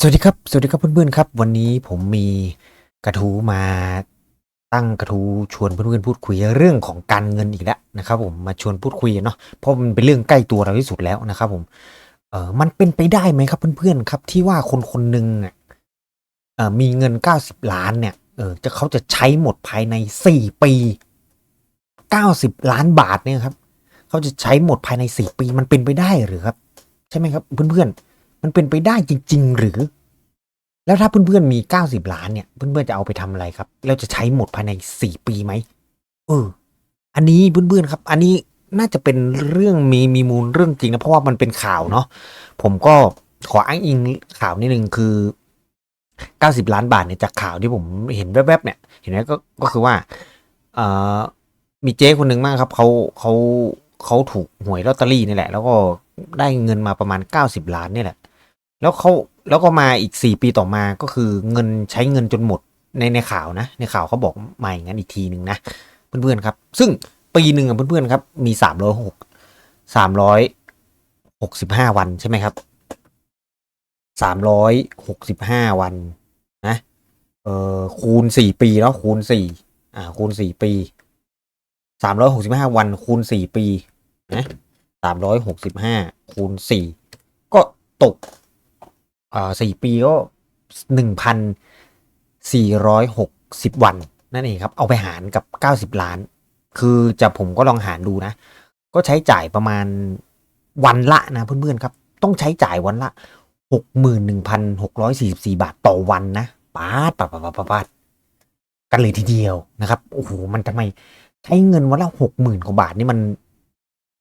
สวัสดีครับ สวัสดีครับเพื่อนๆครับ วันนี้ผมมีกระทู้มาตั้งกระทู้ชวนเพื่อนๆพูดคุยเรื่องของการเงินอีกแล้วนะครับ ผมมาชวนพูดคุยเนาะเพราะมันเป็นเรื่องใกล้ตัวเราที่สุดแล้วนะครับผมเออมันเป็นไปได้ไหมครับเพื่อนๆครับ ที่ว่าคนคนหนึ่งอะเออมีเงินเก้าสิบล้านเนี่ยเออจะเขาจะใช้หมดภายในสี่ปีเก้าสิบล้านบาทเนี่ยครับ เขาจะใช้หมดภายในสี่ปีมันเป็นไปได้หรือครับ ใช่ไหมครับเพื่อนๆ มันเป็นไปได้จริง ๆ หรือ แล้วถ้าเพื่อนๆมี 90 ล้านเนี่ย เพื่อนๆจะเอาไปทำอะไรครับ แล้วจะใช้หมดภายใน 4 ปีไหมเออ อันนี้เพื่อนๆครับ อันนี้น่าจะเป็นเรื่องมีมีมูลเรื่องจริงนะเพราะว่ามันเป็นข่าวเนาะผมก็ขออ้างอิงข่าวนิดนึงคือ 90 ล้านบาทเนี่ยจากข่าวที่ผมเห็นแวบๆเนี่ย เห็นไหมก็ก็คือว่าเอ่อมีเจ๊คนหนึ่งมากครับเขาเขาเขาถูกหวยลอตเตอรี่นี่แหละ แล้วก็ได้เงินมาประมาณ 90 ล้านนี่แหละ แล้วเขาแล้วก็มาอีก 4 ปีต่อมาก็คือเงินใช้เงินจนหมดในในข่าวนะ ในข่าวเขาบอกมาอย่างนั้นอีกทีหนึ่งนะ เพื่อนๆครับ ซึ่งปีหนึ่งอะเพื่อนๆครับ มี 306 365 วันใช่ไหมครับ 365 วันนะเอ่อคูณ 4 ปีแล้วคูณ 4 อ่าคูณ 4 ปีสามร้อยหกสิบห้าวันคูณสี่ปีนะสามร้อยหกสิบห้าคูณสี่ก็ตก อ่าสี่ปีก็หนึ่งพันสี่ร้อยหกสิบวัน นั่นเองครับ เอาไปหารกับเก้าสิบล้าน คือจะผมก็ลองหารดูนะ ก็ใช้จ่ายประมาณวันละนะเพื่อนๆครับ ต้องใช้จ่ายวันละหกหมื่นหนึ่งพันหกร้อยสี่สิบสี่บาทต่อวันนะปาดปาดปาดปาดปาดกันเลยทีเดียวนะครับโอ้โหมันทำไมใช้เงินวันละหกหมื่นกว่าบาทนี่มัน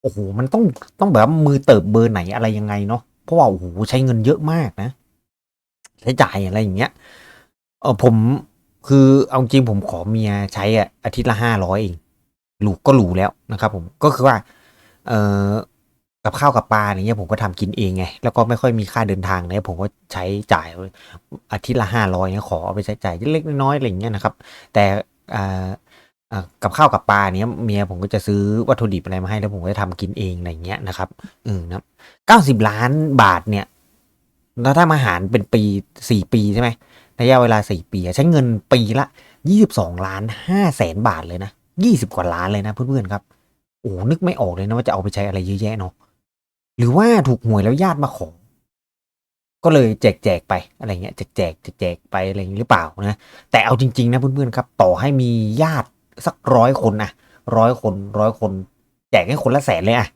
โอ้โหมันต้องต้องแบบมือเติบเบอร์ไหนอะไรยังไงเนาะ เพราะว่าโอ้โหใช้เงินเยอะมากนะ ใช้จ่ายอะไรอย่างเงี้ยเออผมคือเอาจริงผมขอเมียใช้อะอาทิตย์ละห้าร้อยเองหลูกก็หลูแล้วนะครับ ผมก็คือว่า เออกับข้าวกับปลาอย่างเงี้ยผมก็ทำกินเองไง แล้วก็ไม่ค่อยมีค่าเดินทางเนี่ยผมก็ใช้จ่ายอาทิตย์ละห้าร้อยเนี่ยขอเอาไปใช้จ่ายเล็กน้อยๆอะไรอย่างเงี้ยนะครับ แต่อ่า กับข้าวกับปลาเนี้ยเมียผมก็จะซื้อวัตถุดิบอะไรมาให้แล้วผมก็จะทำกินเองอะไรเงี้ยนะครับอืมนะเก้าสิบล้านบาทเนี่ยแล้วถ้ามาหารเป็นปีสี่ปีใช่ไหมระยะเวลาสี่ปีใช้เงินปีละยี่สิบสองล้านห้าแสนบาทเลยนะยี่สิบกว่าล้านเลยนะเพื่อนๆครับโอ้นึกไม่ออกเลยนะว่าจะเอาไปใช้อะไรเยอะแยะเนาะหรือว่าถูกหวยแล้วญาติมาขอก็เลยแจกแจกไปอะไรเงี้ยแจกแจกแจกแจกไปอะไรอย่างนี้หรือเปล่านะแต่เอาจริง ๆ นะเพื่อนๆครับ ต่อให้มีญาติ สักร้อยคนนะร้อยคนร้อยคน แจกให้คนละแสนเลยอะ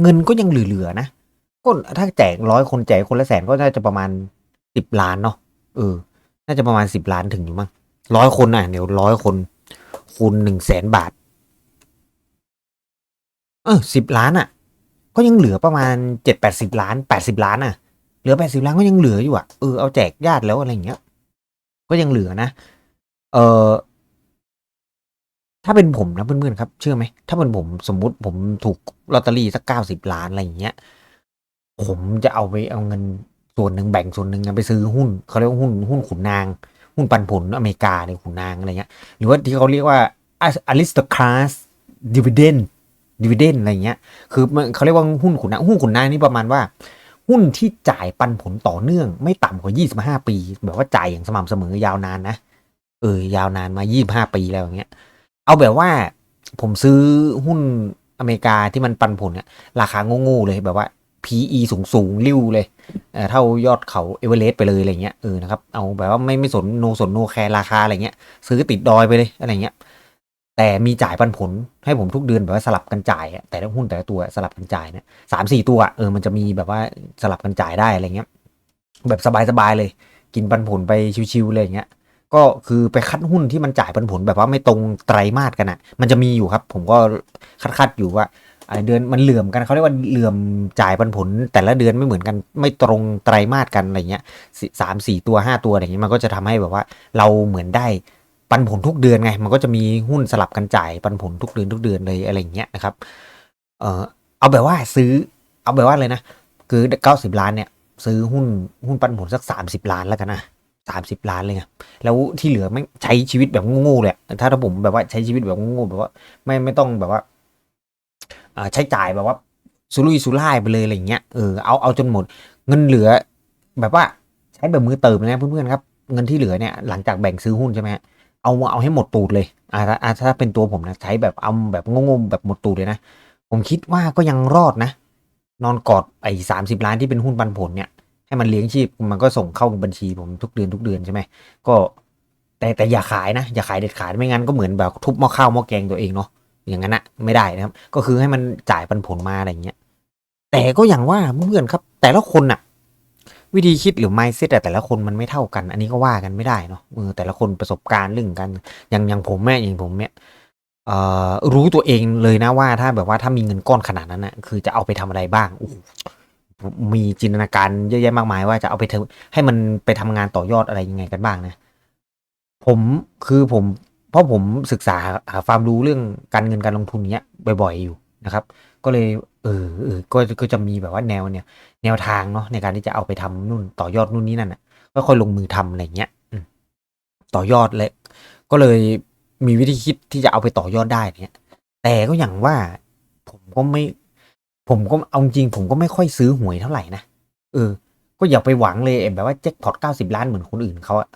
เงินก็ยังเหลือๆนะก็ถ้าแจกร้อยคนแจกคนละแสนก็น่าจะประมาณสิบล้านเนาะเออ น่าจะประมาณสิบล้านถึงอยู่มั้งร้อยคนอะเดี๋ยวร้อยคนคูณหนึ่งแสนบาท เออสิบล้านอะ ก็ยังเหลือประมาณเจ็ดแปดสิบล้านแปดสิบล้านอะ เหลือแปดสิบล้านก็ยังเหลืออยู่อะเออเอาแจกญาติแล้วอะไรอย่างเงี้ย ก็ยังเหลือนะ เออ ถ้าเป็นผมนะเพื่อนๆครับ เชื่อไหม ถ้าเป็นผมสมมุติผมถูกลอตเตอรี่สักเก้าสิบล้านอะไรอย่างเงี้ย ผมจะเอาไปเอาเงินส่วนหนึ่งแบ่งส่วนหนึ่งไปซื้อหุ้นเขาเรียกว่าหุ้นหุ้นขุนนาง หุ้นปันผลอเมริกาในขุนนางอะไรเงี้ย หรือว่าที่เขาเรียกว่า aristocrat dividend dividend อะไรเงี้ย คือมันเขาเรียกว่าหุ้นขุนนางหุ้นขุนนางนี่ประมาณว่า หุ้นที่จ่ายปันผลต่อเนื่อง ไม่ต่ำกว่า 25 ปี แบบว่าจ่ายอย่างสม่ำเสมอยาวนานนะ เออยาวนานมา 25 ปีแล้วอย่างเงี้ย เอาแบบว่าผมซื้อหุ้นอเมริกาที่มันปันผลเนี่ยราคาโง่ๆเลยแบบว่า PE สูงสูงริ้วเลยเท่ายอดเขาเอเวอเรสต์ไปเลยอะไรเงี้ยเออนะครับเอาแบบว่าไม่ไม่สนโนสนโนแคร์ราคาอะไรเงี้ยซื้อติดดอยไปเลยอะไรเงี้ยแต่มีจ่ายปันผลให้ผมทุกเดือนแบบว่าสลับกันจ่ายแต่ละหุ้นแต่ละตัวสลับกันจ่ายเนี่ยสามสี่ตัวเออมันจะมีแบบว่าสลับกันจ่ายได้อะไรเงี้ยแบบสบายๆเลย กินปันผลไปชิวๆเลยอย่างเงี้ย ก็คือไปคัดหุ้นที่มันจ่ายปันผลแบบว่าไม่ตรงไตรมาสกันอะ่ะมันจะมีอยู่ครับ ผมก็คัดๆอยู่ว่าเดือนมันเหลื่อมกันเขาเรียกว่าเหลื่อมจ่ายปันผล แต่ละเดือนไม่เหมือนกันไม่ตรงไตรมาสกันอะไรเงี้ยสามสี่ตัวห้าตัวอย่างเงี้ยมันก็จะทำให้แบบว่า เราเหมือนได้ปันผลทุกเดือนไง มันก็จะมีหุ้นสลับกันจ่ายปันผลทุกเดือนทุกเดือนเลยอะไรเงี้ยนะครับ เออเอาแบบว่าซื้อ เอาแบบว่าเลยนะ คือเก้าสิบล้านเนี่ย ซื้อหุ้นหุ้นปันผลสักสามสิบล้านแล้วกันนะ สามสิบล้านเลยไงแล้วที่เหลือไม่ใช้ชีวิตแบบง่ๆเลยถ้าถ้าผมแบบว่าใช้ชีวิตแบบง่ๆแบบว่าไม่ไม่ต้องแบบว่าใช้จ่ายแบบว่าสุรุ่ยสุร่ายไปเลยอะไรเงี้ยเออเอาเอาจนหมดเงินเหลือ แบบว่าใช้แบบมือเติมนะเพื่อนๆครับเงินที่เหลือเนี่ยหลังจากแบ่งซื้อหุ้นใช่ไหมเอาเอาให้หมดตูดเลยอาถ้าอ่าถ้าเป็นตัวผมนะใช้แบบเอาแบบงงๆแบบหมดตูดเลยนะผมคิดว่าก็ยังรอดนะ นอนกอดไอ้สามสิบล้านที่เป็นหุ้นปันผลเนี่ย ให้มันเลี้ยงชีพมันก็ส่งเข้าบัญชีผมทุกเดือนทุกเดือนใช่ไหมก็แต่แต่อย่าขายนะ อย่าขายเด็ดขาดไม่งั้นก็เหมือนแบบทุบหม้อข้าวหม้อแกงตัวเองเนาะอย่างนั้นนะไม่ได้นะครับ ก็คือให้มันจ่ายปันผลมาอะไรอย่างเงี้ยแต่ก็อย่างว่าเพื่อนครับ แต่ละคนน่ะ วิธีคิดหรือ mindset แต่และคนมันไม่เท่ากัน อันนี้ก็ว่ากันไม่ได้เนาะเออแต่ละคนประสบการณ์เรื่องกันอย่างอย่างผมแม่อย่างผมเนี่ยเอ่อรู้ตัวเองเลยนะว่าถ้าแบบว่าถ้ามีเงินก้อนขนาดนั้นนะคือจะเอาไปทำอะไรบ้างโอ้โห มีจินตนาการเยอะแยะมากมาย ว่าจะเอาไปทำให้มันไปทำงานต่อยอดอะไรยังไงกันบ้างนะ ผมคือผม เพราะผมศึกษาหาความรู้เรื่องการเงินการลงทุนเนี้ยบ่อย ๆอยู่นะครับ ก็เลยเออเออก็ก็จะมีแบบว่าแนวเนี่ย แนวทางเนาะในการที่จะเอาไปทำนู่นต่อยอดนู่นนี่นั่นอะค่อยๆลงมือทำอะไรเงี้ยต่อยอดเลยก็เลยมีวิธีคิดที่จะเอาไปต่อยอดได้เนี่ยแต่ก็อย่างว่าผมก็ไม่ ผมก็เอาจริงผมก็ไม่ค่อยซื้อหวยเท่าไหร่นะเออ ก็อย่าไปหวังเลยแบบว่าแจ็คพอตเก้าสิบล้านเหมือนคนอื่นเขาอะ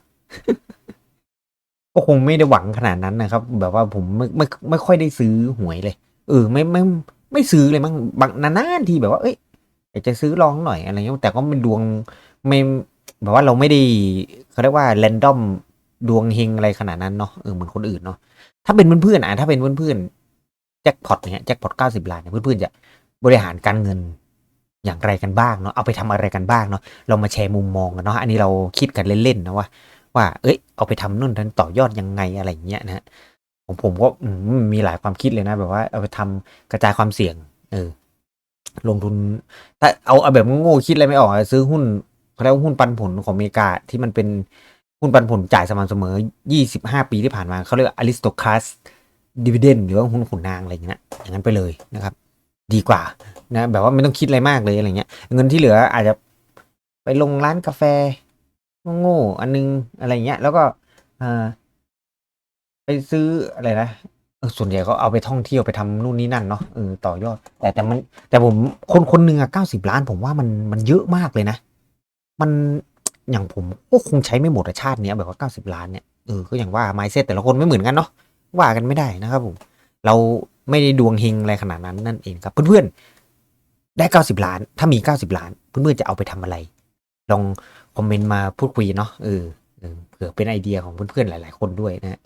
ก็คงไม่ได้หวังขนาดนั้นนะครับ แบบว่าผมไม่ไม่ไม่ค่อยได้ซื้อหวยเลย เออ ไม่ไม่ไม่ซื้อเลยมั้งบางนานๆทีแบบว่าเอ้ยอยากจะซื้อลองหน่อยอะไรเงี้ยแต่ก็เป็นดวงไม่แบบว่าเราไม่ได้เขาเรียกว่าแรนดอมดวงเฮงอะไรขนาดนั้นเนาะเออเหมือนคนอื่นเนาะถ้าเป็นเพื่อนๆอะถ้าเป็นเพื่อนๆแจ็คพอตเนี่ยแจ็คพอตเก้าสิบล้านเนี่ยเพื่อนๆจะ บริหารการเงินอย่างไรกันบ้างเนาะเอาไปทำอะไรกันบ้างเนาะเรามาแชร์มุมมองกันเนาะอันนี้เราคิดกันเล่นๆนะว่า ว่า เอ้ย เอาไปทำนู่นทำต่อยอดยังไงอะไรอย่างเงี้ยนะฮะของผมก็มีหลายความคิดเลยนะ แบบว่าเอาไปทำกระจายความเสี่ยง เออ ลงทุน ถ้าเอาเอาแบบโง่ๆคิดอะไรไม่ออกซื้อหุ้นเขาเรียกว่าหุ้นปันผลของอเมริกาที่มันเป็นหุ้นปันผลจ่ายสม่ำเสมอ 25 ปีที่ผ่านมาเขาเรียกว่า aristocrat dividend หรือว่าหุ้นขุนนางอะไรอย่างเงี้ยอย่างนั้นไปเลยนะครับ ดีกว่านะแบบว่าไม่ต้องคิดอะไรมากเลยอะไรเงี้ย เงินที่เหลืออาจจะไปลงร้านกาแฟโง่ๆอันนึงอะไรเงี้ย แล้วก็อ่าไปซื้ออะไรนะส่วนใหญ่ก็เอาไปท่องเที่ยวไปทำนู่นนี่นั่นเนาะเออต่อยอด แต่แต่มัน แต่ผมคนคนหนึ่งอะเก้าสิบล้าน ผมว่ามันมันเยอะมากเลยนะ มันอย่างผมก็คงใช้ไม่หมดอะชาติเนี้ยแบบว่าเก้าสิบล้านเนี่ยเออก็อย่างว่าไมเซ็ตแต่ละคนไม่เหมือนกันเนาะว่ากันไม่ได้นะครับผมเรา ไม่ได้ดวงเฮงอะไรขนาดนั้นนั่นเองครับ เพื่อนๆ ได้เก้าสิบล้าน ถ้ามีเก้าสิบล้าน เพื่อนๆ จะเอาไปทำอะไร ลองคอมเมนต์มาพูดคุยเนาะเออเออเผื่อเป็นไอเดียของเพื่อนๆ หลาย ๆ คนด้วยนะฮะ